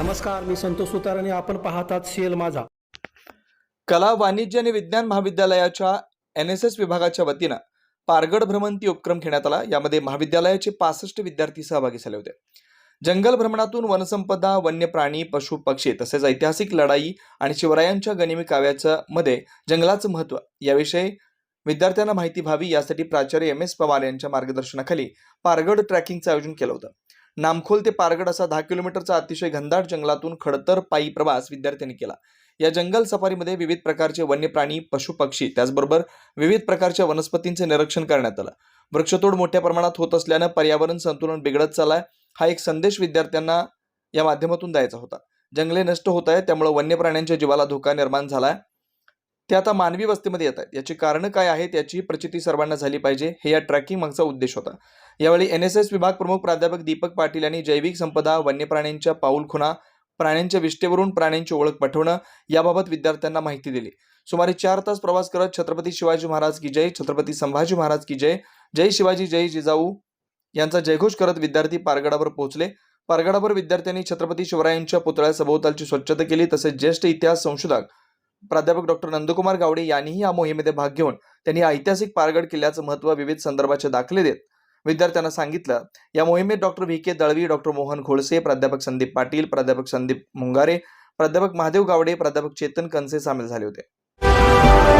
नमस्कार मी संतोष सुतार आणि आपण पाहतात सीएल माझा. कला वाणिज्य आणि विज्ञान महाविद्यालयाच्या एन एस एस विभागाच्या वतीनं पारगड भ्रमंती उपक्रम घेण्यात आला. यामध्ये महाविद्यालयाचे पासष्ट विद्यार्थी सहभागी झाले होते. जंगल भ्रमणातून वनसंपदा वन्य प्राणी पशु पक्षी तसेच ऐतिहासिक लढाई आणि शिवरायांच्या गनिमी काव्याचं मध्ये जंगलाचं महत्त्व याविषयी विद्यार्थ्यांना माहिती व्हावी. यासाठी प्राचार्य एम एस पवार यांच्या मार्गदर्शनाखाली पारगड ट्रॅकिंगचं आयोजन केलं होतं. नामखोल ते पारगड असा दहा किलोमीटरचा अतिशय घनदाट जंगलातून खडतर पायी प्रवास विद्यार्थ्यांनी केला. या जंगल सफारीमध्ये विविध प्रकारचे वन्य प्राणी पशु पक्षी त्याचबरोबर विविध प्रकारच्या वनस्पतींचे निरीक्षण करण्यात आलं. वृक्षतोड मोठ्या प्रमाणात होत असल्यानं पर्यावरण संतुलन बिघडत चाललाय. हा एक संदेश विद्यार्थ्यांना या माध्यमातून द्यायचा होता. जंगले नष्ट होत आहेत त्यामुळे वन्य प्राण्यांच्या जीवाला धोका निर्माण झालाय. ते आता मानवी वस्तीमध्ये येत आहेत. याची कारणं काय आहेत याची प्रचिती सर्वांना झाली पाहिजे हे या ट्रॅकिंग मागचा उद्देश होता. यावेळी एन एस एस विभाग प्रमुख प्राध्यापक दीपक पाटील यांनी जैविक संपदा वन्य प्राण्यांच्या पाऊलखुणा प्राण्यांच्या विष्ठेवरून प्राण्यांची ओळख पटवणं याबाबत विद्यार्थ्यांना माहिती दिली. सुमारे चार तास प्रवास करत छत्रपती शिवाजी महाराज की जय छत्रपती संभाजी महाराज की जय जय शिवाजी जय जिजाऊ यांचा जयघोष करत विद्यार्थी पारगडावर पोहोचले. पारगडावर विद्यार्थ्यांनी छत्रपती शिवरायांच्या पुतळ्या सभोवतालची स्वच्छता केली तसेच ज्येष्ठ इतिहास संशोधक प्राध्यापक डॉक्टर नंदकुमार गावडे यांनीही या मोहिमेमध्ये भाग घेऊन त्यांनी ऐतिहासिक पारगड किल्ल्याचं महत्त्व विविध संदर्भाचे दाखले देत विद्यार्थ्यांना सांगितलं. या मोहिमेत doctor V K Dalvi doctor Mohan Gholse प्राध्यापक संदीप पाटील प्राध्यापक संदीप मुंगारे प्राध्यापक महादेव गावडे प्राध्यापक चेतन कनसे सामील झाले होते.